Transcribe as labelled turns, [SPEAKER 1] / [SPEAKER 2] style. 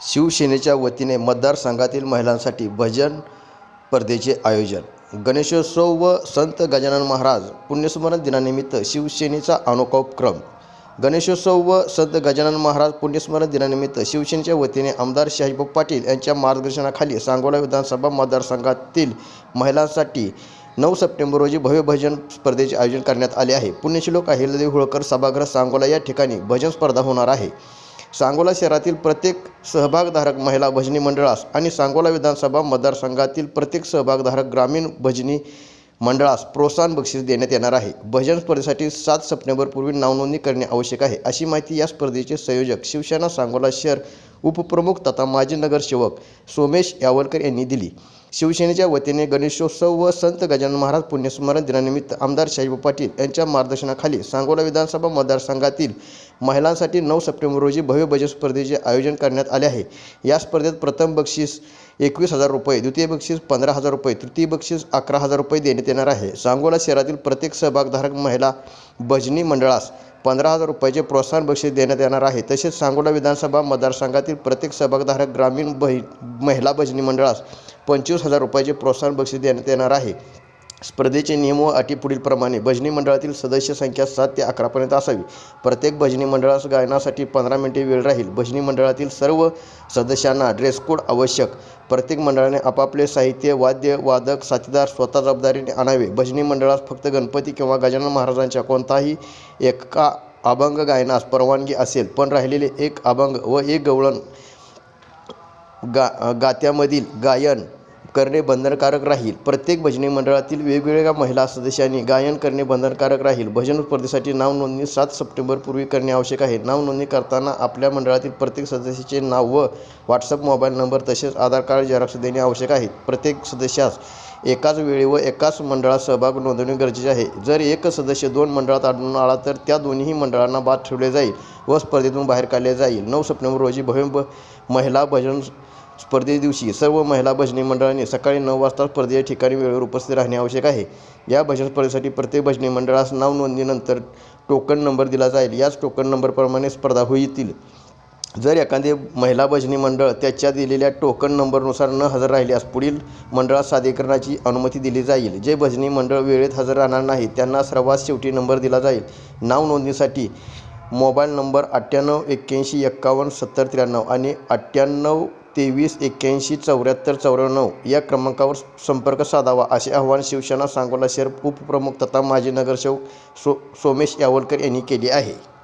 [SPEAKER 1] शिवसेनेच्या वतीने मतदारसंघातील महिलांसाठी भजन स्पर्धेचे आयोजन. गणेशोत्सव व संत गजानन महाराज पुण्यस्मरण दिनानिमित्त शिवसेनेचा अनोखा उपक्रम. गणेशोत्सव व संत गजानन महाराज पुण्यस्मरण दिनानिमित्त शिवसेनेच्या वतीने आमदार शहाजीभाऊ पाटील यांच्या मार्गदर्शनाखाली सांगोला विधानसभा मतदारसंघातील महिलांसाठी नऊ सप्टेंबर रोजी भव्य भजन स्पर्धेचे आयोजन करण्यात आले आहे. पुण्यश्लोक अहिल्यादेवी होळकर सभागृह सांगोला या ठिकाणी भजन स्पर्धा होणार आहे. सांगोला शहरातील प्रत्येक सहभागधारक महिला भजनी मंडळास आणि सांगोला विधानसभा मतदारसंघातील प्रत्येक सहभागधारक ग्रामीण भजनी मंडळास प्रोत्साहन बक्षीस देण्यात येणार आहे. भजन स्पर्धेसाठी सात सप्टेंबरपूर्वी नावनोंदणी करणे आवश्यक आहे. अशी माहिती या स्पर्धेचे संयोजक शिवसेना सांगोला शहर उपप्रमुख तथा माजी नगरसेवक सोमेश यावलकर यांनी दिली. शिवसेनेच्या वतीने गणेशोत्सव व संत गजानन महाराज पुण्यस्मरण दिनानिमित्त आमदार शाहीब पाटील यांच्या मार्गदर्शनाखाली सांगोला विधानसभा मतदारसंघातील महिलांसाठी नऊ सप्टेंबर रोजी भव्य भजन स्पर्धेचे आयोजन करण्यात आले आहे. या स्पर्धेत प्रथम बक्षीस एकवीस हजार रुपये द्वितीय बक्षीस पंधरा हजार रुपये तृतीय बक्षीस अकरा हजार रुपये देण्यात येणार आहे. सांगोला शहरातील प्रत्येक सहभागधारक महिला भजनी मंडळास पंधरा हजार रुपयाचे प्रोत्साहन बक्षीस देण्यात येणार आहे. तसेच सांगोला विधानसभा मतदारसंघातील प्रत्येक सहभागधारक ग्रामीण बहि महिला भजनी मंडळास पंचवीस हजार रुपयाचे प्रोत्साहन बक्षीस देण्यात येणार आहे. स्पर्धेचे नियम व अटी पुढीलप्रमाणे भजनी मंडळातील सदस्य संख्या सात ते अकरापर्यंत असावी. प्रत्येक भजनी मंडळास गायनासाठी पंधरा मिनिटे वेळ राहील. भजनी मंडळातील सर्व सदस्यांना ड्रेस कोड आवश्यक. प्रत्येक मंडळाने आपापले साहित्य वाद्य वादक साथीदार स्वतः जबाबदारीने आणावे. भजनी मंडळास फक्त गणपती किंवा गजानन महाराजांच्या कोणताही एका अभंग गायनास परवानगी असेल पण राहिलेले एक अभंग व एक गवळण गा गात्यामधील गायन करणे बंधनकारक राहील. प्रत्येक भजनी मंडळातील वेगवेगळ्या महिला सदस्यांनी गायन करणे बंधनकारक राहील. भजन स्पर्धेसाठी नाव नोंदणी सात सप्टेंबरपूर्वी करणे आवश्यक आहे. नाव नोंदणी करताना आपल्या मंडळातील प्रत्येक सदस्याचे नाव व व्हॉट्सअप मोबाईल नंबर तसेच आधार कार्ड झेरॉक्स देणे आवश्यक आहे. प्रत्येक सदस्यास एकाच वेळी व एकाच मंडळात सहभाग नोंदवणे गरजेचे आहे. जर एक सदस्य दोन मंडळात आढळून आला तर त्या दोन्ही मंडळांना बाद ठेवले जाईल व स्पर्धेतून बाहेर काढले जाईल. नऊ सप्टेंबर रोजी भव्य महिला भजन स्पर्धे दिवशी सर्व महिला भजनी मंडळांनी सकाळी नऊ वाजता स्पर्धेच्या ठिकाणी वेळेवर उपस्थित राहणे आवश्यक आहे. या भजन स्पर्धेसाठी प्रत्येक भजनी मंडळास नाव नोंदणीनंतर टोकन नंबर दिला जाईल. याच टोकन नंबरप्रमाणे स्पर्धा होईल जर एखादे महिला भजनी मंडळ त्याच्या दिलेल्या टोकन नंबरनुसार न हजर राहिल्यास पुढील मंडळात सादरीकरणाची अनुमती दिली जाईल. जे भजनी मंडळ वेळेत हजर राहणार नाही त्यांना सर्वात शेवटी नंबर दिला जाईल. नाव नोंदणीसाठी मोबाईल नंबर अठ्ठ्याण्णव एक्क्याऐंशी एक्कावन्न सत्तर त्र्याण्णव आणि अठ्ठ्याण्णव तेवीस एक्क्याऐंशी चौऱ्याहत्तर चौऱ्याण्णव या क्रमांकावर संपर्क साधावा असे आवाहन शिवसेना सांगोला शहर उपप्रमुख तथा माजी नगरसेवक सो सोमेश यावलकर यांनी केले आहे.